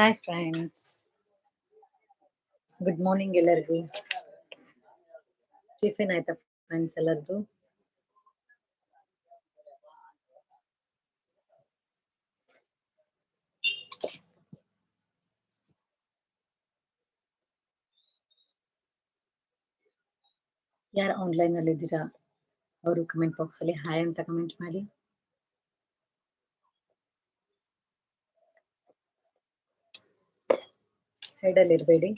Hi friends good morning ಎಲ್ಲರಿಗೂ. Tiffin ಆಯ್ತಾ friends ಎಲ್ಲರದು? ಯಾರು ಆನ್ಲೈನ್ ಅಲ್ಲಿ ಇದ್ದೀರಾ ಅವರು ಕಮೆಂಟ್ ಬಾಕ್ಸ್ ಅಲ್ಲಿ ಹಾಯ್ ಅಂತ ಕಮೆಂಟ್ ಮಾಡಿ. ಹೆಡಲ್ಲಿ ಇರಬೇಡಿ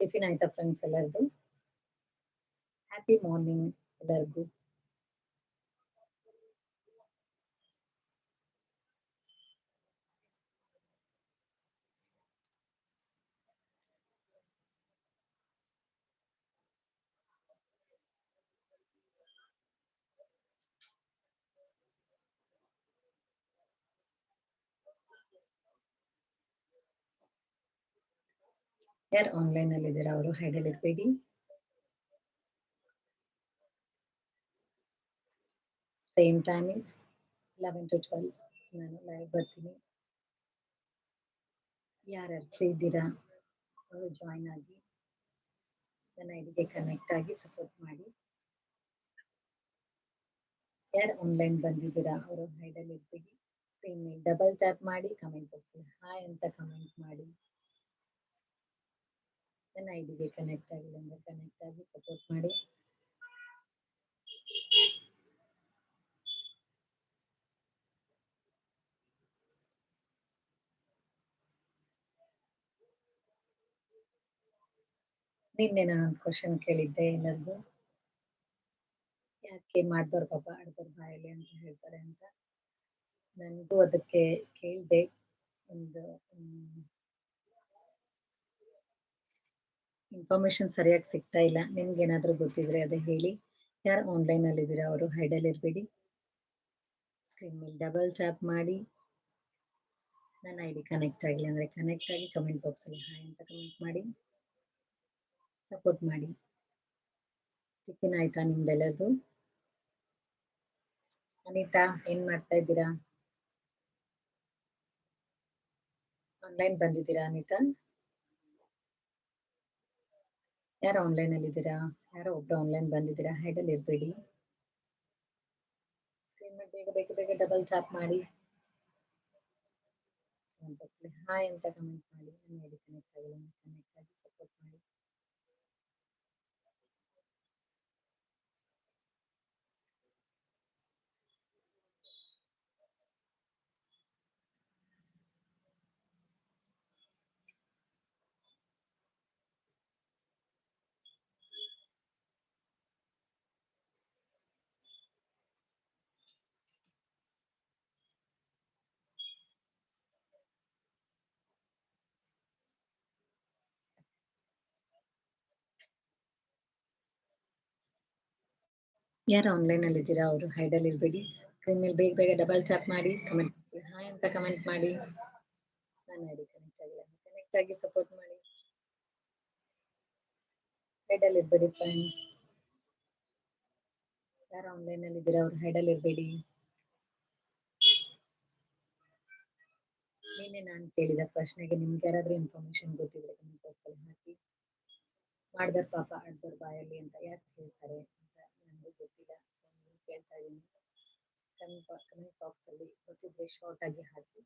ಟಿಫಿನ್ ಆಯ್ತಾ ಫ್ರೆಂಡ್ಸ್ ಎಲ್ಲರದು ಹ್ಯಾಪಿ ಮಾರ್ನಿಂಗ್ ಎಲ್ಲರಿಗೂ ಯಾರು ಆನ್ಲೈನ್ ಅಲ್ಲಿ ಇದ್ದೀರಾ ಅವರು? ಹೈಡಲ್ ಇರಬೇಡಿ same timings eleven to twelve ನಾನು ಲೈವ್ ಬರ್ತೀನಿ. ಯಾರ್ಯಾರು ಫ್ರೀ ಇದ್ದೀರಾ? ಅವರು ಜಾಯಿನ್ ಆಗಿ ನನ್ನ ಐಡಿಗೆ ಕನೆಕ್ಟ್ ಆಗಿ ಸಪೋರ್ಟ್ ಮಾಡಿ. ಯಾರು ಆನ್ಲೈನ್ ಬಂದಿದ್ದೀರಾ? ಅವರು ಹೈಡಲ್ ಇರ್ಬೇಡಿ ಸ್ಕ್ರೀನ್ ಮೇಲೆ ಡಬಲ್ ಟ್ಯಾಪ್ ಮಾಡಿ ಕಮೆಂಟ್ ಬಾಕ್ಸ್ ಹಾಯ್ ಅಂತ ಕಮೆಂಟ್ ಮಾಡಿ. ನನ್ನ ಐಡಿಗೆ ಕನೆಕ್ಟ್ ಆಗಿದೆ ಅಂದ್ರೆ ಕನೆಕ್ಟ್ ಆಗಿ ಸಪೋರ್ಟ್ ಮಾಡಿ. ನಿನ್ನೆ ನಾನು ಕ್ವಶನ್ ಕೇಳಿದ್ದೆ ಎಲ್ಲರಿಗೂ ಯಾಕೆ ಮಾಡ್ದವ್ರ ಪಾಪ ಆಡ್ದವ್ರ ಬಾಯಲ್ಲಿ ಅಂತ ಹೇಳ್ತಾರೆ ಅಂತ. ನನಗೂ ಅದಕ್ಕೆ ಕೇಳಿದೆ, ಒಂದು ಇನ್ಫಾರ್ಮೇಶನ್ ಸರಿಯಾಗಿ ಸಿಗ್ತಾ ಇಲ್ಲ. ನಿಮ್ಗೆ ಏನಾದರೂ ಗೊತ್ತಿದ್ರೆ ಅದೇ ಹೇಳಿ. ಯಾರು ಆನ್ಲೈನ್ ಅಲ್ಲಿ ಇದ್ದೀರಾ ಅವರು? ಹೈಡಲ್ ಇರಬೇಡಿ. ಸ್ಕ್ರೀನ್ ಮೇಲೆ ಡಬಲ್ ಟ್ಯಾಪ್ ಮಾಡಿ. ನನ್ನ ಐ ಡಿ ಕನೆಕ್ಟ್ ಆಗಿಲ್ಲ ಅಂದರೆ ಕನೆಕ್ಟ್ ಆಗಿ ಕಮೆಂಟ್ ಬಾಕ್ಸಲ್ಲಿ ಹಾಯ್ ಅಂತ ಕಮೆಂಟ್ ಮಾಡಿ. ಸಪೋರ್ಟ್ ಮಾಡಿ. ಟಿಫಿನ್ ಆಯ್ತಾ ನಿಮ್ದೆಲ್ಲರದು? ಅನಿತಾ, ಏನ್ ಮಾಡ್ತಾ ಇದ್ದೀರಾ? ಆನ್ಲೈನ್ ಬಂದಿದ್ದೀರಾ ಅನಿತಾ? ಯಾರು ಆನ್ಲೈನ್ ಅಲ್ಲಿ ಇದ್ದೀರಾ? ಯಾರೋ ಒಬ್ರು ಆನ್ಲೈನ್ ಬಂದಿದ್ದೀರಾ? ಹೈಡಲ್ ಇರಬೇಡಿ. ಸ್ಕ್ರೀನ್ ಬೇಗ ಬೇಗ ಬೇಗ ಡಬಲ್ ಚಾಪ್ ಮಾಡಿ. ಹಾಯ್ ಅಂತ ಕಮೆಂಟ್ ಮಾಡಿ. ಕನೆಕ್ಟ್ ಆಗಿ ಸಪೋರ್ಟ್ ಮಾಡಿ. ಯಾರು ಆನ್ಲೈನ್ ಅಲ್ಲಿ ಇದ್ದೀರಾ? ಅವರು ಹೈಡಲ್ ಇರಬೇಡಿ. ಸ್ಕ್ರೀನ್ ಮೇಲೆ ಬೇಗ ಬೇಗ ಡಬಲ್ ಟ್ಯಾಪ್ ಮಾಡಿ ಕಮೆಂಟ್ ಹಾಯ್ ಅಂತ ಕಮೆಂಟ್ ಮಾಡಿ. ನಾನು ಕನೆಕ್ಟ್ ಆಗಿಲ್ಲ ಕನೆಕ್ಟ್ ಆಗಿ ಸಪೋರ್ಟ್ ಮಾಡಿ. ಹೈಡಲ್ ಇರಬೇಡಿ ಫ್ರೆಂಡ್ಸ್ ಯಾರು ಆನ್ಲೈನ್ ಅಲ್ಲಿ ಇದ್ದೀರಾ? ಅವ್ರು ಹೈಡಲ್ ಇರಬೇಡಿ. ನಿನ್ನೆ ನಾನು ಕೇಳಿದ ಪ್ರಶ್ನೆಗೆ ನಿಮ್ಗೆ ಯಾರಾದ್ರೂ ಇನ್ಫಾರ್ಮೇಶನ್ ಗೊತ್ತಿದ್ರೆ ಕಮೆಂಟ್ ಬಾಕ್ಸಲ್ಲಿ ಹಾಕಿ. ಮಾಡ್ದರ್ ಪಾಪ ಆಡ್ದರ್ ಬಾಯಲ್ಲಿ ಅಂತ ಯಾಕೆ ಹೇಳ್ತಾರೆ? ಗೊತ್ತಿಲ್ಲ. ಸೊ ನೀವು ಕೇಳ್ತಾ ಇದ್ದೀನಿ. ಕಮೆಂಟ್ ಕಮೆಂಟ್ ಬಾಕ್ಸಲ್ಲಿ ಗೊತ್ತಿದ್ರೆ ಶಾರ್ಟ್ ಆಗಿ ಹಾಕಿ.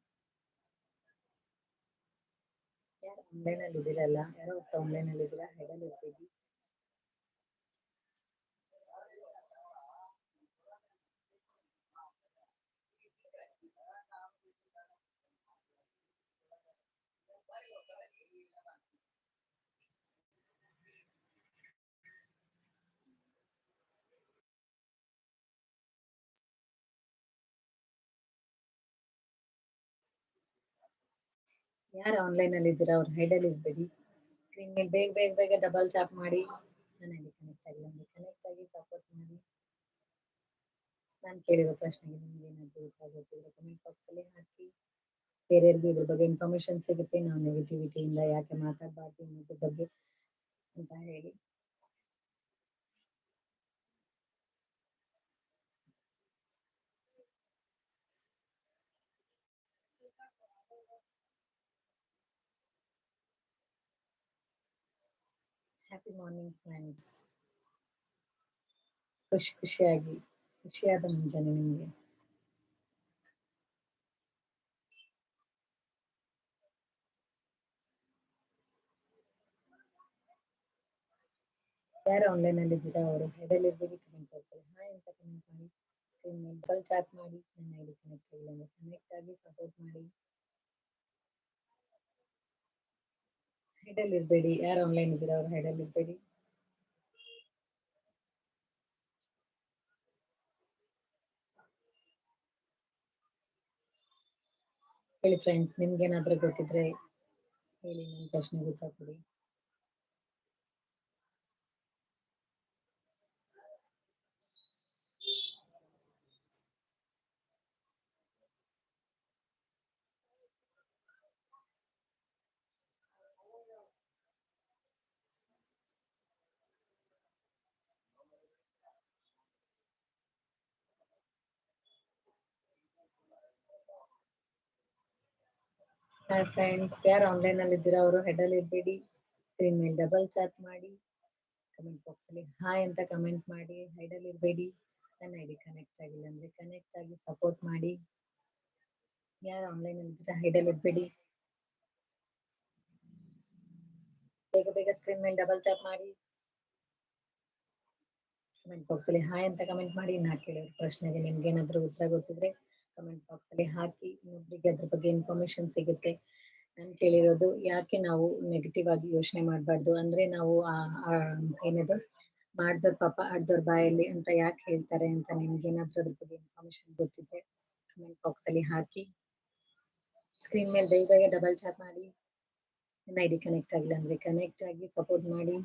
ಯಾರು ಆನ್ಲೈನ್ ಅಲ್ಲಿ ಇದಿರಲ್ಲ ಯಾರೋ ಒಬ್ಬ ಆನ್ಲೈನ್ ಅಲ್ಲಿ ಇದ್ದೀರಾ? ಹೆಗಲ್ ಇರಬೇಡಿ ಯಾರು ಆನ್ಲೈನ್ ಅಲ್ಲಿ ಇದ್ದೀರಾ? ಅವ್ರ ಹೈಡಲ್ ಇರಬೇಡಿ. ಸ್ಕ್ರೀನ್ ಮೇಲೆ ಬೇಗ ಬೇಗ ಬೇಗ ಡಬಲ್ ಟ್ಯಾಪ್ ಮಾಡಿ ನನಗೆ ಕನೆಕ್ಟ್ ಆಗಿ ಕನೆಕ್ಟ್ ಆಗಿ ಸಪೋರ್ಟ್ ಮಾಡಿ. ನಾನು ಕೇಳಿರೋ ಪ್ರಶ್ನೆಗೆ ನಿಮ್ಗೆ ಏನಾದ್ರು ಉತ್ತರ ಕಮೆಂಟ್ ಬಾಕ್ಸ್ ಅಲ್ಲಿ ಹಾಕಿ. ಬೇರೆಯವ್ರಿಗೆ ಇದ್ರ ಬಗ್ಗೆ ಇನ್ಫಾರ್ಮೇಶನ್ ಸಿಗುತ್ತೆ. ನಾವು ನೆಗೆಟಿವಿಟಿಯಿಂದ ಯಾಕೆ ಮಾತಾಡಬಾರ್ದು ಅನ್ನೋದ್ರ ಬಗ್ಗೆ ಅಂತ ಹೇಳಿ. ಹ್ಯಾಪಿ ಮಾರ್ನಿಂಗ್ ಫ್ರೆಂಡ್ಸ್ ಖುಷಿ ಖುಷಿಯಾಗಿ ಖುಷಿಯಾದ ಮುಂಜಾನೆ ನಿಮಗೆ ಯಾರು ಆನ್ಲೈನ್ ಅಲ್ಲಿ ಇದ್ದೀರಾ ಅವರು ಹೆಡಲ್ ಇರ್ಬೇಡಿ ಕಮೆಂಟ್ ಬಾಕ್ಸ್ ಅಲ್ಲಿ ಹಾಯ್ ಅಂತ ಕಮೆಂಟ್ ಮಾಡಿ ಸ್ಕ್ರೀನ್ ಮೇಲೆ ಡಬಲ್ ಚಾಟ್ ಮಾಡಿ ನನ್ನ ಐಡಿ ಕನೆಕ್ಟ್ ಆಗಿಲ್ಲ ಅಂದ್ರೆ ಕನೆಕ್ಟ್ ಆಗಿ ಸಪೋರ್ಟ್ ಮಾಡಿ ಹೆಡಲ್ ಇರ್ಬೇಡಿ. ಯಾರು ಆನ್ಲೈನ್ ಇದ್ದೀರಾ ಅವರು ಹೈಡಲ್ ಇರ್ಬೇಡಿ. ಹೇಳಿ ಫ್ರೆಂಡ್ಸ್ ನಿಮ್ಗೆ ಏನಾದ್ರೂ ಗೊತ್ತಿದ್ರೆ ಹೇಳಿ ನನ್ನ ಪ್ರಶ್ನೆ ಉತ್ತರ ಕೊಡಿ ಹಾಯ್ ಫ್ರೆಂಡ್ಸ್ ಯಾರು ಆನ್ಲೈನ್ ಅಲ್ಲಿ ಇದ್ದೀರಾ? ಅವರು ಹೆಡ್ ಅಲ್ಲಿ ಇರ್ಬೇಡಿ. ಸ್ಕ್ರೀನ್ ಮೇಲೆ ಡಬಲ್ ಚಾಟ್ ಮಾಡಿ. ಕಮೆಂಟ್ ಬಾಕ್ಸ್ ಅಲ್ಲಿ ಹಾಯ್ ಅಂತ ಕಮೆಂಟ್ ಮಾಡಿ. ಹೈಡಲ್ ಇರ್ಬೇಡಿ. ನನ್ನ ಐಡಿ ಕನೆಕ್ಟ್ ಆಗಿಲ್ಲ ಅಂದ್ರೆ ಕನೆಕ್ಟ್ ಆಗಿ ಸಪೋರ್ಟ್ ಮಾಡಿ. ಯಾರು ಆನ್ಲೈನ್ ಅಲ್ಲಿ ಇದ್ದೀರಾ? ಅಲ್ಲಿ ಇರ್ಬೇಡಿ. ಬೇಗ ಬೇಗ ಸ್ಕ್ರೀನ್ ಮೇಲೆ ಡಬಲ್ ಚಾಟ್ ಮಾಡಿ. ಕಮೆಂಟ್ ಬಾಕ್ಸ್ ಅಲ್ಲಿ ಹಾಯ್ ಅಂತ ಕಮೆಂಟ್ ಮಾಡಿ. ನಾ ಕೇಳೋ ಪ್ರಶ್ನೆಗೆ ನಿಮ್ಗೆ ಏನಾದ್ರೂ ಉತ್ತರ ಗೊತ್ತಿದ್ರೆ ಕಮೆಂಟ್ ಬಾಕ್ಸ್ ಅಲ್ಲಿ ಹಾಕಿ ಇನ್ನೊಬ್ರಿಗೆ ಅದ್ರ ಬಗ್ಗೆ ಇನ್ಫಾರ್ಮೇಶನ್ ಸಿಗುತ್ತೆ ನಾನು ಕೇಳಿರೋದು ಯಾಕೆ ನಾವು ನೆಗೆಟಿವ್ ಆಗಿ ಯೋಚನೆ ಮಾಡಬಾರ್ದು? ಅಂದ್ರೆ ನಾವು ಏನದು? ಮಾಡ್ದವ್ರ ಪಾಪ ಆಡ್ದವ್ರ ಬಾಯಲ್ಲಿ ಅಂತ ಯಾಕೆ ಹೇಳ್ತಾರೆ ಅಂತ ನಿಮ್ಗೆ ಏನಾದ್ರೂ ಅದ್ರ ಬಗ್ಗೆ ಇನ್ಫಾರ್ಮೇಶನ್ ಗೊತ್ತಿದ್ರೆ ಕಮೆಂಟ್ ಬಾಕ್ಸ್ ಅಲ್ಲಿ ಹಾಕಿ. ಸ್ಕ್ರೀನ್ ಮೇಲೆ ಬೇಗ ಡಬಲ್ ಚಾಟ್ ಮಾಡಿ. ನನ್ನ ಐಡಿ ಕನೆಕ್ಟ್ ಆಗಿಲ್ಲ ಅಂದ್ರೆ ಕನೆಕ್ಟ್ ಆಗಿ ಸಪೋರ್ಟ್ ಮಾಡಿ.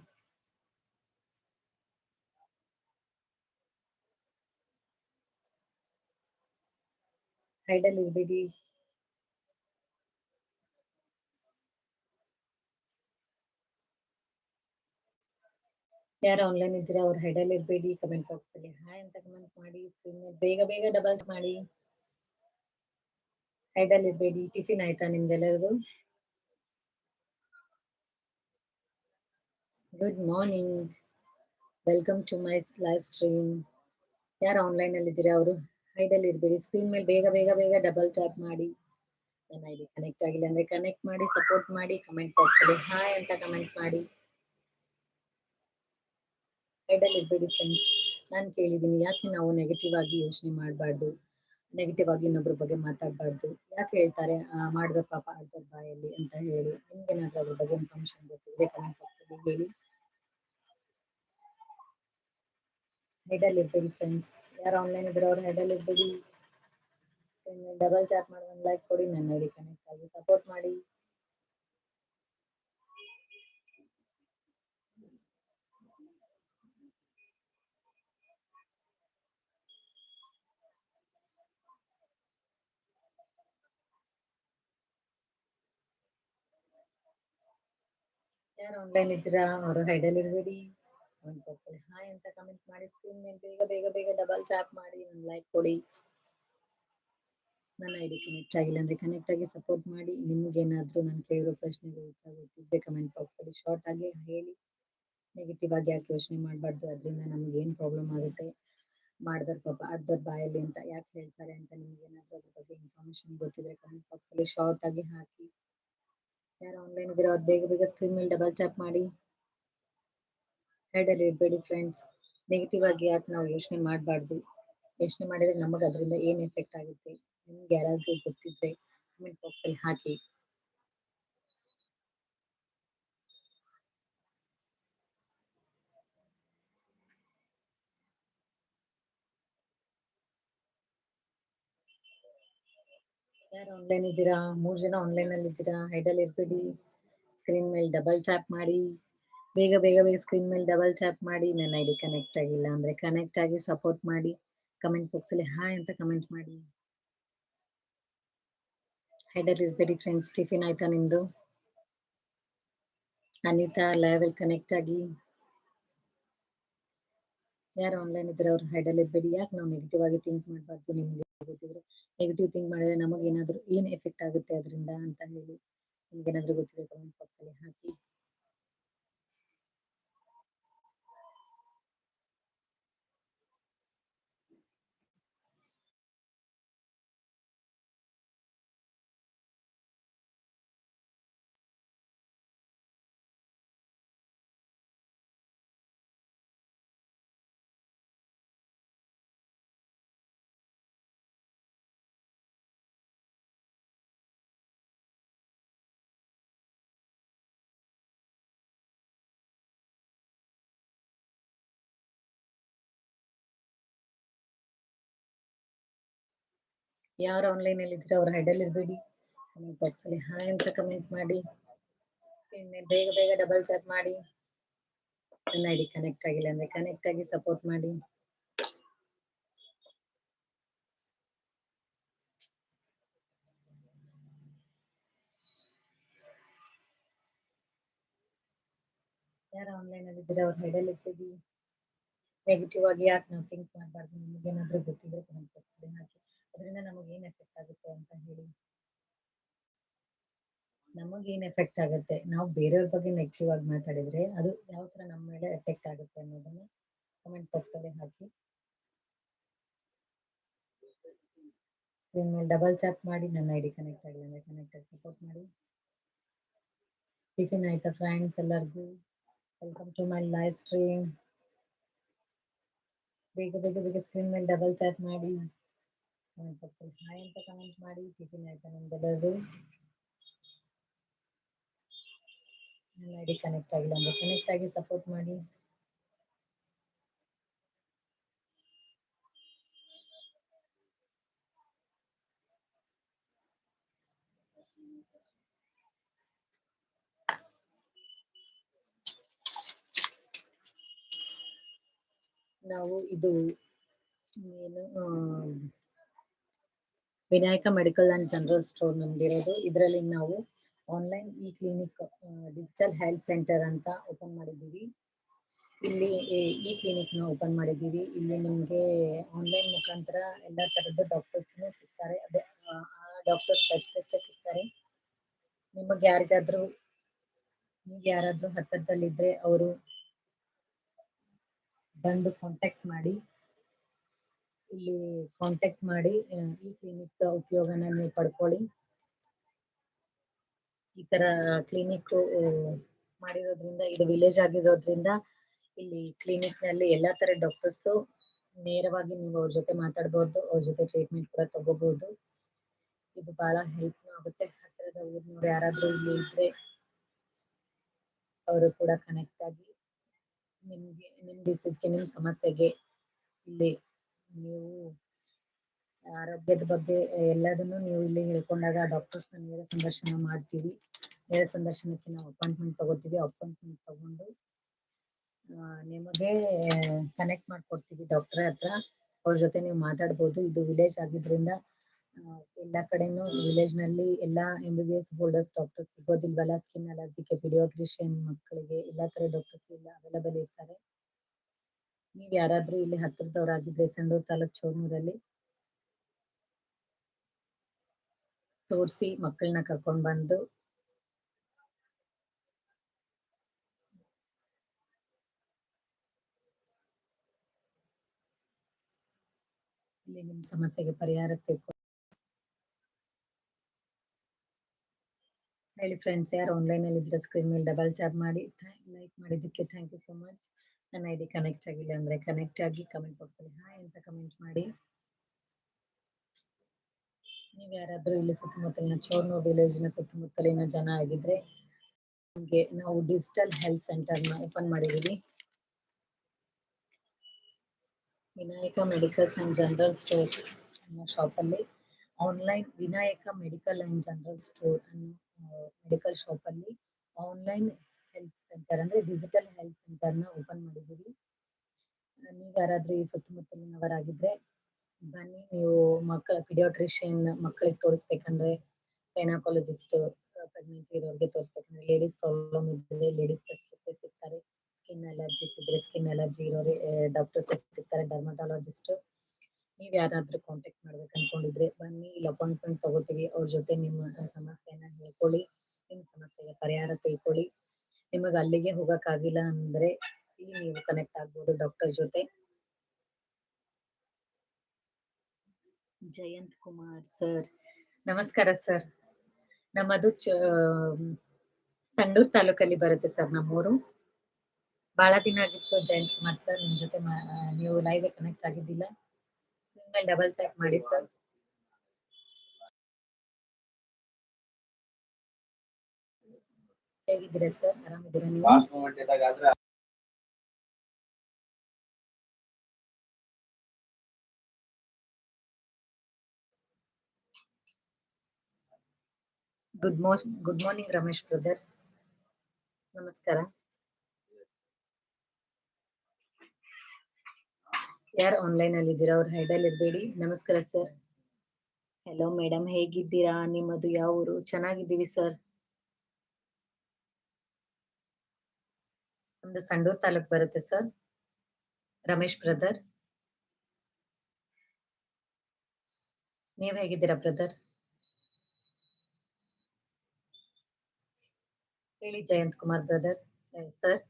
ಹೈಡಲ್ ಇರ್ಬೇಡಿ. ಯಾರು ಆನ್ಲೈನ್ ಇದ್ದೀರಾ? ಅವ್ರ ಹೆಡಲ್ ಇರ್ಬೇಡಿ ಕಮೆಂಟ್ ಬಾಕ್ಸ್ ಅಲ್ಲಿ. ಹಾಯ್ ಅಂತ ಕಮೆಂಟ್ ಮಾಡಿ ಸ್ಕ್ರೀನ್ ಮೇಲೆ ಬೇಗ ಬೇಗ ಡಬಲ್ ಮಾಡಿ. ಹೆಡಲ್ ಇರ್ಬೇಡಿ. ಟಿಫಿನ್ ಆಯ್ತಾ ನಿಮ್ದೆಲ್ಲರಿಗೂ good morning welcome to my live stream ಯಾರು ಆನ್ಲೈನ್ ಅಲ್ಲಿ ಇದ್ದೀರಾ ಅವರು? ಹೈಡಲ್ ಇರ್ಬೇಡಿ. ಸ್ಕ್ರೀನ್ ಮೇಲೆ ಬೇಗ ಬೇಗ ಬೇಗ ಡಬಲ್ ಟ್ಯಾಪ್ ಮಾಡಿ. ನನ್ನ ಐಡಿ ಕನೆಕ್ಟ್ ಆಗಿಲ್ಲ ಅಂದ್ರೆ ಕನೆಕ್ಟ್ ಮಾಡಿ ಸಪೋರ್ಟ್ ಮಾಡಿ ಕಮೆಂಟ್ ಬಾಕ್ಸ್ ಅಲ್ಲಿ ಹಾಯ್ ಅಂತ ಕಮೆಂಟ್ ಮಾಡಿ. ಹೈಡಲ್ ಇರ್ಬೇಡಿ ಫ್ರೆಂಡ್ಸ್ ನಾನು ಕೇಳಿದ್ದೀನಿ, ಯಾಕೆ ನಾವು ನೆಗೆಟಿವ್ ಆಗಿ ಯೋಚನೆ ಮಾಡಬಾರ್ದು? ನೆಗೆಟಿವ್ ಆಗಿ ಇನ್ನೊಬ್ಬರ ಬಗ್ಗೆ ಮಾತಾಡಬಾರ್ದು. ಯಾಕೆ ಹೇಳ್ತಾರೆ ಮಾಡಿದ್ರೆ ಪಾಪ ಅರ್ಧ ಬಾಯಲ್ಲಿ ಅಂತ ಹೇಳಿ. ನಿಮ್ಗೆ ಏನಾದ್ರೂ ಅದ್ರ ಬಗ್ಗೆ ಇನ್ಫಾರ್ಮೇಶನ್ ಗೊತ್ತಿದ್ರೆ ಕಮೆಂಟ್ ಬಾಕ್ಸ್ ಅಲ್ಲಿ ಹೇಳಿ. ಹೆಡಲ್ ಇರಬೇಡಿ ಫ್ರೆಂಡ್ಸ್ ಯಾರು ಆನ್ಲೈನ್ ಇದ್ರೆ ಅವ್ರ ಹೆಡಲ್ ಇರಬೇಡಿ ಡಬಲ್ ಟ್ಯಾಪ್ ಮಾಡಿ ಒಂದು ಲೈಕ್ ಕೊಡಿ ನನ್ನ ಐಡಿ ಕನೆಕ್ಟ್ ಆಗಿ. ಸಪೋರ್ಟ್ ಮಾಡಿ. ಯಾರು ಆನ್ಲೈನ್ ಇದ್ದೀರಾ? ಅವರು ಹೈಡಲ್ ಇರಬೇಡಿ. ಕಮೆಂಟ್ ಬಾಕ್ಸ್ ಅಲ್ಲಿ ಹಾಯ್ ಅಂತ ಕಮೆಂಟ್ ಮಾಡಿ ಸ್ಕ್ರೀನ್ ಮೇಲೆ ಬೇಗ ಬೇಗ ಬೇಗ ಡಬಲ್ ಟ್ಯಾಪ್ ಮಾಡಿ ನನ್ ಲೈಕ್ ಕೊಡಿ. ನನ್ನ ಐಡಿ ಕನೆಕ್ಟ್ ಆಗಿಲ್ಲ ಅಂದ್ರೆ ಕನೆಕ್ಟ್ ಆಗಿ ಸಪೋರ್ಟ್ ಮಾಡಿ. ನಿಮ್ಗೇನಾದ್ರೂ ನಾನು ಕೇಳೋ ಪ್ರಶ್ನೆಗಳು ಗೊತ್ತಿದ್ದೆ ಕಮೆಂಟ್ ಬಾಕ್ಸ್ ಅಲ್ಲಿ ಶಾರ್ಟ್ ಆಗಿ ಹೇಳಿ. ನೆಗೆಟಿವ್ ಆಗಿ ಯಾಕೆ ಯೋಚನೆ ಮಾಡಬಾರ್ದು? ಅದರಿಂದ ನಮ್ಗೆ ಏನ್ ಪ್ರಾಬ್ಲಮ್ ಆಗುತ್ತೆ? ಮಾಡಿದ್ರ ಪಾಪ ಅರ್ಧರ್ ಬಾಯಲ್ಲಿ ಅಂತ ಯಾಕೆ ಹೇಳ್ತಾರೆ ಅಂತ ನಿಮ್ಗೆ ಏನಾದ್ರೂ ಅದ್ರ ಬಗ್ಗೆ ಇನ್ಫಾರ್ಮೇಶನ್ ಗೊತ್ತಿದ್ರೆ ಕಮೆಂಟ್ ಬಾಕ್ಸ್ ಅಲ್ಲಿ ಶಾರ್ಟ್ ಆಗಿ ಹಾಕಿ. ಯಾರು ಆನ್ಲೈನ್ ಇದ್ರೆ ಅವ್ರು ಬೇಗ ಬೇಗ ಸ್ಕ್ರೀನ್ ಮೇಲೆ ಡಬಲ್ ಟ್ಯಾಪ್ ಮಾಡಿ. ಹೆಡಲ್ ಇರಬೇಡಿ ಫ್ರೆಂಡ್ಸ್ ನೆಗೆಟಿವ್ ಆಗಿ ಯಾಕೆ ನಾವು ಯೋಚನೆ ಮಾಡಬಾರ್ದು? ಯೋಚನೆ ಮಾಡಿದ್ರೆ ನಮಗೆ ಅದರಿಂದ ಏನ್ ಎಫೆಕ್ಟ್ ಆಗುತ್ತೆ? ನಿಮ್ಗೆ ಯಾರಾದ್ರೂ ಗೊತ್ತಿದ್ರೆ ಕಮೆಂಟ್ ಬಾಕ್ಸ್ ಅಲ್ಲಿ ಹಾಕಿ. ಯಾರು ಆನ್ಲೈನ್ ಇದ್ದೀರಾ? ಮೂರ್ ಜನ ಆನ್ಲೈನ್ ಅಲ್ಲಿ ಇದ್ದೀರಾ? ಹೈಡಲ್ ಇರ್ಬೇಡಿ. ಸ್ಕ್ರೀನ್ ಮೇಲೆ ಡಬಲ್ ಟ್ಯಾಪ್ ಮಾಡಿ. ಬೇಗ ಬೇಗ ಬೇಗ ಸ್ಕ್ರೀನ್ ಮೇಲೆ ಡಬಲ್ ಟ್ಯಾಪ್ ಮಾಡಿ ನನ್ನ ಐಡಿ ಕನೆಕ್ಟ್ ಆಗಿಲ್ಲ ಅಂದ್ರೆ ಕನೆಕ್ಟ್ ಆಗಿ ಸಪೋರ್ಟ್ ಮಾಡಿ. ಕಮೆಂಟ್ ಬಾಕ್ಸ್ ಅಲ್ಲಿ ಹಾಯ್ ಅಂತ ಕಮೆಂಟ್ ಮಾಡಿ. ಹೆಡರ್ ಇರ್ಬೇಡಿ ಫ್ರೆಂಡ್ಸ್ ಟಿಫಿನ್ ಆಯ್ತಾ ನಿಮ್ದು ಅನಿತಾ ಲೈವ್ ಕನೆಕ್ಟ್ ಆಗಿ. ಯಾರು ಆನ್ಲೈನ್ ಇದ್ರೆ ಅವ್ರು ಹೈಡಲ್ ಇರ್ಬೇಡಿ. ಯಾಕೆ ನಾವು ನೆಗೆಟಿವ್ ಆಗಿ ಥಿಂಕ್ ಮಾಡಬಾರ್ದು ನಿಮ್ಗೆ ಗೊತ್ತಿದ್ರೆ? ನೆಗೆಟಿವ್ ಥಿಂಕ್ ಮಾಡಿದ್ರೆ ನಮಗೆ ಏನಾದ್ರು ಏನ್ ಎಫೆಕ್ಟ್ ಆಗುತ್ತೆ ಅದರಿಂದ ಅಂತ ಹೇಳಿ. ನಿಮ್ಗೆ ಏನಾದ್ರೂ ಗೊತ್ತಿದ್ರೆ ಕಮೆಂಟ್ ಬಾಕ್ಸ್ ಅಲ್ಲಿ ಹಾಕಿ. ಯಾರು ಆನ್ಲೈನ್ ಅಲ್ಲಿ ಇದ್ರೆ ಅವ್ರ ಹೆಡಲ್ ಇರಬೇಡಿ. ಕಮೆಂಟ್ ಬಾಕ್ಸ್ ಅಲ್ಲಿ ಹಾಯ್ ಅಂತ ಕಮೆಂಟ್ ಮಾಡಿ. ಬೇಗ ಬೇಗ ಡಬಲ್ ಟ್ಯಾಪ್ ಮಾಡಿ. ನನ್ನ ಐಡಿ ಕನೆಕ್ಟ್ ಆಗಿಲ್ಲ ಅಂದ್ರೆ ಕನೆಕ್ಟ್ ಆಗಿ ಸಪೋರ್ಟ್ ಮಾಡಿ. ಯಾರು ಆನ್ಲೈನ್ ಅಲ್ಲಿ ಇದ್ರೆ ಅವ್ರ ಹೆಡಲ್ ಇರ್ಬೇಡಿ. ನೆಗೆಟಿವ್ ಆಗಿ ಯಾಕೆ ನಾವು ಥಿಂಕ್ ಮಾಡಬಾರ್ದು? ನಿಮ್ಗೆ ಏನಾದ್ರೂ ಗೊತ್ತಿದ್ರೆ ಕಮೆಂಟ್ ಬಾಕ್ಸ್ ಹಾಕಿ. ಅದರಿಂದ ನಮಗೆ ಏನ್ ಎಫೆಕ್ಟ್ ಆಗುತ್ತೆ ಅಂತ ಹೇಳಿ. ನಮಗೆ ಏನ್ ಎಫೆಕ್ಟ್ ಆಗುತ್ತೆ? ನಾವು ಬೇರೆಯವ್ರ ಬಗ್ಗೆ ನೆಗೆಟಿವ್ ಆಗಿ ಮಾತಾಡಿದ್ರೆ ಅದು ಯಾವ ತರ ನಮ್ಮ ಮೇಲೆ ಎಫೆಕ್ಟ್ ಆಗುತ್ತೆ ಅನ್ನೋದನ್ನ ಕಮೆಂಟ್ ಬಾಕ್ಸ್ ಅಲ್ಲಿ ಹಾಕಿ. ಸ್ಕ್ರೀನ್ ಮೇಲೆ ಡಬಲ್ ಚಾಪ್ ಮಾಡಿ, ನನ್ನ ಐಡಿ ಕನೆಕ್ಟ್ ಆಗಿಲ್ಲ ಅಂದ್ರೆ ಕನೆಕ್ಟ್ ಆಗಿ ಸಪೋರ್ಟ್ ಮಾಡಿ. ಟಿಫಿನ್ ಆಯ್ತಾ ಫ್ರೆಂಡ್ಸ್ ಎಲ್ಲರಿಗೂ? Welcome to my live stream ಬೇಗ ಬೇಗ ಬೇಗ ಸ್ಕ್ರೀನ್ ಮೇಲೆ ಡಬಲ್ ಚಾಪ್ ಮಾಡಿ. ಬಾಕ್ಸ್ ಅಲ್ಲಿ ಹಾಯ್ ಅಂತ ಕಮೆಂಟ್ ಮಾಡಿ ಟಿಫಿನ್ ಆಯ್ತಾ ನಿಮ್ಗೆಲ್ಲರಿಗೂ ನನ್ನ ಐಡಿ ಕನೆಕ್ಟ್ ಆಗಿಲ್ಲ ಅಂದ್ರೆ ಕನೆಕ್ಟ್ ಆಗಿ ಸಪೋರ್ಟ್ ಮಾಡಿ. ನಾವು ಇದು ಏನು Vinayaka medical and general store ನಮ್ದಿರೋದು. ಇದರಲ್ಲಿ ನಾವು online e clinic digital health centre ಅಂತ ಓಪನ್ ಮಾಡಿದ್ದೀವಿ. ಇಲ್ಲಿ ಇ ಕ್ಲಿನಿಕ್ನ ಓಪನ್ ಮಾಡಿದ್ದೀವಿ. ಇಲ್ಲಿ ನಿಮ್ಗೆ ಆನ್ಲೈನ್ ಮುಖಾಂತರ ಎಲ್ಲ ತರದ ಡಾಕ್ಟರ್ಸ್ ಸಿಗ್ತಾರೆ. ಅದೇ ಡಾಕ್ಟರ್ ಸ್ಪೆಷಲಿಸ್ಟ್ ಸಿಗ್ತಾರೆ. ನಿಮಗೆ ಯಾರಿಗಾದ್ರೂ, ನೀವು ಯಾರಾದ್ರೂ ಹತ್ತಿರದಲ್ಲಿದ್ರೆ ಅವರು ಬಂದು ಕಾಂಟ್ಯಾಕ್ಟ್ ಮಾಡಿ ಇಲ್ಲಿ ಕಾಂಟ್ಯಾಕ್ಟ್ ಮಾಡಿ ಈ ಕ್ಲಿನಿಕ್ ಉಪಯೋಗನ ನೀವು ಪಡ್ಕೊಳ್ಳಿ. ಈ ತರ ಕ್ಲಿನಿಕ್ ಮಾಡಿರೋದ್ರಿಂದ, ಇದು ವಿಲೇಜ್ ಆಗಿರೋದ್ರಿಂದ, ಇಲ್ಲಿ ಕ್ಲಿನಿಕ್ನಲ್ಲಿ ಎಲ್ಲಾ ತರ ಡಾಕ್ಟರ್ಸ್ ನೇರವಾಗಿ ನೀವು ಅವ್ರ ಜೊತೆ ಮಾತಾಡಬಹುದು ಅವ್ರ ಜೊತೆ ಟ್ರೀಟ್ಮೆಂಟ್ ಕೂಡ ತಗೋಬಹುದು ಇದು ಬಹಳ ಹೆಲ್ಪ್ ಆಗುತ್ತೆ. ಹತ್ತಿರದ ಊರಿನವ್ರು ಯಾರಾದ್ರೂ ಇಲ್ಲಿ ಇದ್ರೆ, ಅವರು ಕೂಡ ಕನೆಕ್ಟ್ ಆಗಿ ನಿಮ್ಗೆ, ನಿಮ್ ಡಿಸೀಸ್ಗೆ ನಿಮ್ ಸಮಸ್ಯೆಗೆ ಇಲ್ಲಿ ನೀವು ಆರೋಗ್ಯದ ಬಗ್ಗೆ ಎಲ್ಲದನ್ನು ನೀವು ಇಲ್ಲಿ ಹೇಳ್ಕೊಂಡಾಗ ಡಾಕ್ಟರ್ಸ್ ನೇರ ಸಂದರ್ಶನ ಮಾಡ್ತೀವಿ. ನೇರ ಸಂದರ್ಶನಕ್ಕೆ ನಾವು ಅಪಾಯಿಂಟ್ಮೆಂಟ್ ತಗೋತೀವಿ. ಅಪಾಯಿಂಟ್ಮೆಂಟ್ ತಗೊಂಡು ನಿಮಗೆ ಕನೆಕ್ಟ್ ಮಾಡ್ಕೊಡ್ತೀವಿ ಡಾಕ್ಟರ್ ಹತ್ರ. ಅವ್ರ ಜೊತೆ ನೀವು ಮಾತಾಡ್ಬೋದು. ಇದು ವಿಲೇಜ್ ಆಗಿದ್ರಿಂದ ಎಲ್ಲಾ ಕಡೆನೂ ವಿಲೇಜ್ನಲ್ಲಿ ಎಲ್ಲಾ M B B S holders doctors ಸಿಗೋದಿಲ್ವಲ್ಲ? Skin ಅಲರ್ಜಿಗೆ ಪಿಡಿಯೋಟ್ರಿಷಿಯನ್ ಮಕ್ಕಳಿಗೆ, ಎಲ್ಲಾ ತರ ಡಾಕ್ಟರ್ಸ್ ಇಲ್ಲ ಅವೈಲಬಲ್ ಇರ್ತಾರೆ. ನೀವ್ ಯಾರಾದ್ರೂ ಇಲ್ಲಿ ಹತ್ತಿರದವರಾಗಿದ್ರೆ ಸಂಡೂರ್ ತಾಲೂಕ್ ಚೌನೂರಲ್ಲಿ ತೋರ್ಸಿ ಮಕ್ಕಳನ್ನ ಕರ್ಕೊಂಡ್ ಬಂದು ಇಲ್ಲಿ ನಿಮ್ ಸಮಸ್ಯೆಗೆ ಪರಿಹಾರ ತೆಗೆದು ಹೇಳಿ ಫ್ರೆಂಡ್ಸ್ ಯಾರು ಆನ್ಲೈನ್ ಅಲ್ಲಿ ಇದ್ರೆ ಸ್ಕ್ರೀನ್ ಮೇಲೆ ಡಬಲ್ ಟ್ಯಾಪ್ ಮಾಡಿ ಲೈಕ್ ಮಾಡಿದ್ದಕ್ಕೆ ಥ್ಯಾಂಕ್ ಯು ಸೋ ಮಚ್ ನನ್ನ ಐಡಿ ಕನೆಕ್ಟ್ ಆಗಿಲ್ಲ ಅಂದ್ರೆ ಕನೆಕ್ಟ್ ಆಗಿ ಕಮೆಂಟ್ ಬಾಕ್ಸ್ ಅಲ್ಲಿ ಹಾಯ್ ಅಂತ ಕಮೆಂಟ್ ಮಾಡಿ. ನೀವ್ ಯಾರಾದ್ರೂ ಇಲ್ಲಿ ಸುತ್ತಮುತ್ತಲಿನ ಚೋರ್ನೂರ್ ವಿಲೇಜ್ ಸುತ್ತಮುತ್ತಲಿನ ಜನ ಆಗಿದ್ರೆ ನಮ್ಗೆ ನಾವು ಡಿಜಿಟಲ್ ಹೆಲ್ತ್ ಸೆಂಟರ್ನ ಓಪನ್ ಮಾಡಿದೀವಿ. Vinayaka medicals and general store ಅನ್ನೋ ಶಾಪ್ ಅಲ್ಲಿ. Online Vinayaka medical and general store ಅನ್ನೋ ಮೆಡಿಕಲ್ ಶಾಪ್ ಅಲ್ಲಿ ಆನ್ಲೈನ್ ಹೆಲ್ತ್ ಸೆಂಟರ್ ಅಂದ್ರೆ ಡಿಜಿಟಲ್ ಹೆಲ್ತ್ ಸೆಂಟರ್ನ ಓಪನ್ ಮಾಡಿದೀವಿ ನೀವು ಯಾರಾದ್ರೂ ಈ ಸುತ್ತಮುತ್ತಲಿನವರಾಗಿದ್ರೆ ಬನ್ನಿ, ನೀವು ಮಕ್ಕಳ ಪಿಡಿಯೋಟ್ರಿಷಿಯನ್ ಮಕ್ಕಳಿಗೆ ತೋರಿಸ್ಬೇಕಂದ್ರೆ ಗೈನಾಕಾಲಜಿಸ್ಟ್ ಪ್ರೆಗ್ನೆಂಟ್ ಇರೋರಿಗೆ ತೋರಿಸ್ಬೇಕಂದ್ರೆ ಲೇಡೀಸ್ ಪ್ರಾಬ್ಲಮ್ ಇದ್ರೆ ಲೇಡೀಸ್ ಸ್ಪೆಷಲಿಸ್ಟ್ ಸಿಗ್ತಾರೆ. ಸ್ಕಿನ್ ಅಲರ್ಜಿಸ್ ಇದ್ರೆ ಸ್ಕಿನ್ ಅಲರ್ಜಿ ಇರೋರು ಡಾಕ್ಟರ್ಸ್ ಸಿಗ್ತಾರೆ ಡರ್ಮಟಾಲಜಿಸ್ಟ್ ನೀವ್ ಯಾರಾದ್ರೂ ಕಾಂಟ್ಯಾಕ್ಟ್ ಮಾಡ್ಬೇಕು ಅನ್ಕೊಂಡಿದ್ರೆ ಬನ್ನಿ, ಇಲ್ಲಿ ಅಪಾಯಿಂಟ್ಮೆಂಟ್ ತಗೋತೀವಿ, ಅವ್ರ ಜೊತೆ ನಿಮ್ಮ ಸಮಸ್ಯೆನ ಹೇಳ್ಕೊಳ್ಳಿ ನಿಮ್ಮ ಸಮಸ್ಯೆಗೆ ಪರಿಹಾರ ತಿಳ್ಕೊಳ್ಳಿ. ನಿಮಗೆ ಅಲ್ಲಿಗೆ ಹೋಗಕ್ಕಾಗಿಲ್ಲ ಅಂದ್ರೆ ಇಲ್ಲಿ ನೀವು ಕನೆಕ್ಟ್ ಆಗ್ಬೋದು ಡಾಕ್ಟರ್ ಜೊತೆ. ಜಯಂತ್ ಕುಮಾರ್ ಸರ್ ನಮಸ್ಕಾರ ಸರ್ ನಮ್ಮದು ಸಂಡೂರ್ ತಾಲೂಕಲ್ಲಿ ಬರುತ್ತೆ ಸರ್ ನಮ್ಮೂರು. ಬಹಳ ದಿನ ಆಗಿತ್ತು ಜಯಂತ್ ಕುಮಾರ್ ಸರ್ ನಿಮ್ ಜೊತೆ ನೀವು ಲೈವ್ ಕನೆಕ್ಟ್ ಆಗಿದ್ದಿಲ್ಲ. ಡಬಲ್ ಚೆಕ್ ಮಾಡಿ ಸರ್ ಹೇಗಿದ್ದೀರಾ ಸರ್? ಆರಾಮಿದ್ದೀರಾ ನೀವು? ಗುಡ್ ಮೋಸ್ ಗುಡ್ ಮಾರ್ನಿಂಗ್ ರಮೇಶ್ ಬ್ರದರ್ ನಮಸ್ಕಾರ. ಯಾರು ಆನ್ಲೈನ್ ಅಲ್ಲಿ ಇದ್ದೀರಾ? ಅವ್ರ ಹೈಡಲ್ ಇರ್ಬೇಡಿ. ನಮಸ್ಕಾರ ಸರ್. ಹಲೋ ಮೇಡಮ್ ಹೇಗಿದ್ದೀರಾ? ನಿಮ್ಮದು ಯಾವ ಊರು? ಚೆನ್ನಾಗಿದ್ದೀವಿ ಸರ್. ನಮ್ದು ಸಂಡೂರ್ ತಾಲೂಕ್ ಬರುತ್ತೆ ಸರ್. ರಮೇಶ್ ಬ್ರದರ್ ನೀವ್ ಹೇಗಿದ್ದೀರಾ ಬ್ರದರ್ ಹೇಳಿ ಜಯಂತ್ ಕುಮಾರ್ ಬ್ರದರ್ ಸರ್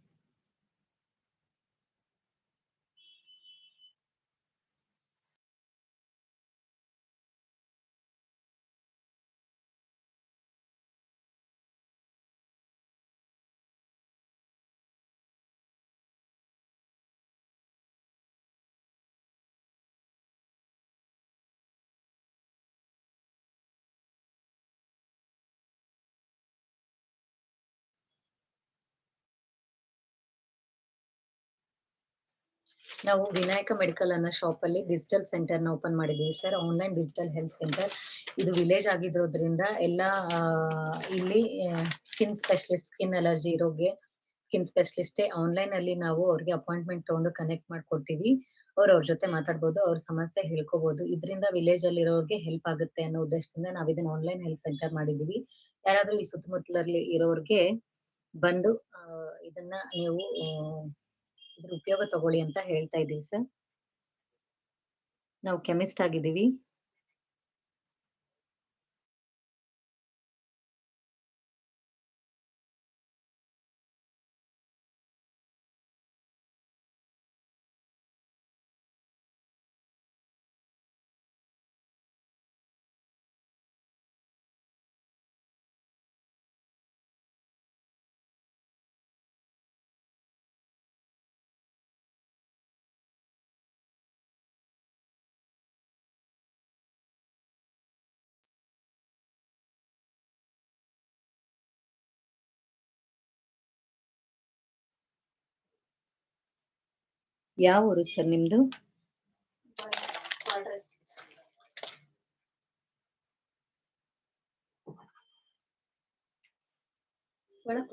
ನಾವು ವಿನಾಯಕ ಮೆಡಿಕಲ್ ಅನ್ನೋ ಶಾಪ್ ಅಲ್ಲಿ ಡಿಜಿಟಲ್ ಸೆಂಟರ್ನ ಓಪನ್ ಮಾಡಿದೀವಿ sir online digital health centre ಇದು ವಿಲೇಜ್ ಆಗಿರೋದ್ರಿಂದ ಎಲ್ಲ ಇಲ್ಲಿ ಸ್ಕಿನ್ ಸ್ಪೆಷಲಿಸ್ಟ್ ಸ್ಕಿನ್ ಅಲರ್ಜಿ ಇರೋಗೆ ಸ್ಕಿನ್ ಸ್ಪೆಷಲಿಸ್ಟ್ ಆನ್ಲೈನ್ ಅಲ್ಲಿ ನಾವು ಅವ್ರಿಗೆ ಅಪಾಯಿಂಟ್ಮೆಂಟ್ ತಗೊಂಡು ಕನೆಕ್ಟ್ ಮಾಡ್ಕೊಡ್ತೀವಿ. ಅವ್ರ ಅವ್ರ ಜೊತೆ ಮಾತಾಡ್ಬೋದು, ಅವ್ರ ಸಮಸ್ಯೆ ಹೇಳ್ಕೋಬಹುದು ಇದರಿಂದ ವಿಲೇಜ್ ಅಲ್ಲಿ ಇರೋರಿಗೆ ಹೆಲ್ಪ್ ಆಗುತ್ತೆ ಅನ್ನೋ ಉದ್ದೇಶದಿಂದ ನಾವು ಇದನ್ನ ಆನ್ಲೈನ್ ಹೆಲ್ತ್ ಸೆಂಟರ್ ಮಾಡಿದೀವಿ. ಯಾರಾದ್ರೂ ಈ ಸುತ್ತಮುತ್ತಲಲ್ಲಿ ಇರೋರಿಗೆ ಬಂದು ಇದನ್ನ ನೀವು ಇದ್ರ ಉಪಯೋಗ ತಗೊಳ್ಳಿ ಅಂತ ಹೇಳ್ತಾ ಇದ್ದೀವಿ ಸರ್. ನಾವು ಕೆಮಿಸ್ಟ್ ಆಗಿದ್ದೀವಿ. ಯಾವ ಊರು ಸರ್ ನಿಮ್ದು ಒಳಗ್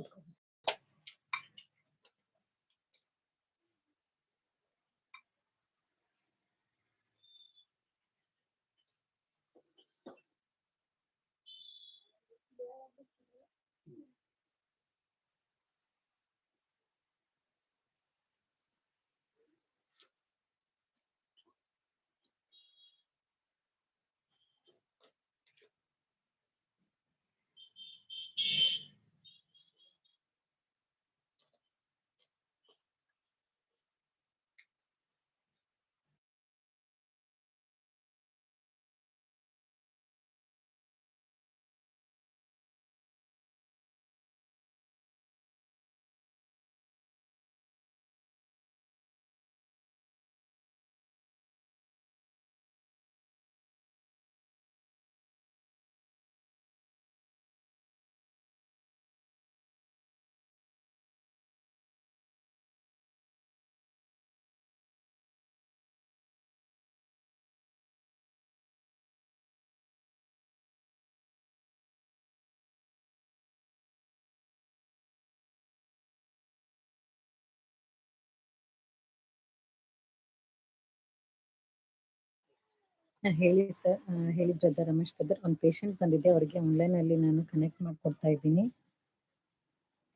ಹೇಳಿ ಸರ್ ಹೇಳಿ ಬ್ರದರ್ ರಮೇಶ್ ಬ್ರದರ್ ಒಂದು ಪೇಷಂಟ್ ಬಂದಿದೆ, ಅವ್ರಿಗೆ ಆನ್ಲೈನ್ ಅಲ್ಲಿ ನಾನು ಕನೆಕ್ಟ್ ಮಾಡ್ಕೊಡ್ತಾ ಇದ್ದೀನಿ.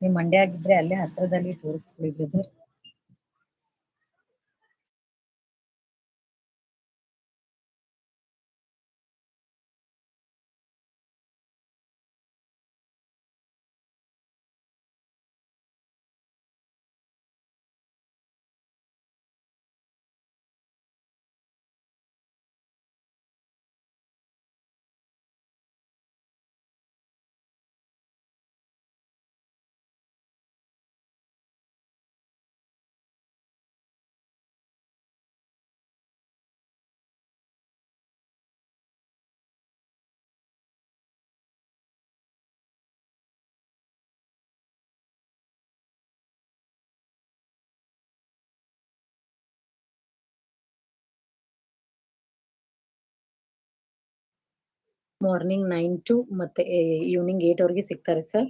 ನೀವು ಮಂಡ್ಯ ಆಗಿದ್ರೆ ಅಲ್ಲೇ ಹತ್ರದಲ್ಲಿ ತೋರಿಸ್ಕೊಳ್ಳಿ ಬ್ರದರ್ ಮಾರ್ನಿಂಗ್ ನೈನ್ ಟು ಮತ್ತೆ ಈವ್ನಿಂಗ್ ಏಟ್ ಅವ್ರಿಗೆ ಸಿಗ್ತಾರೆ ಸರ್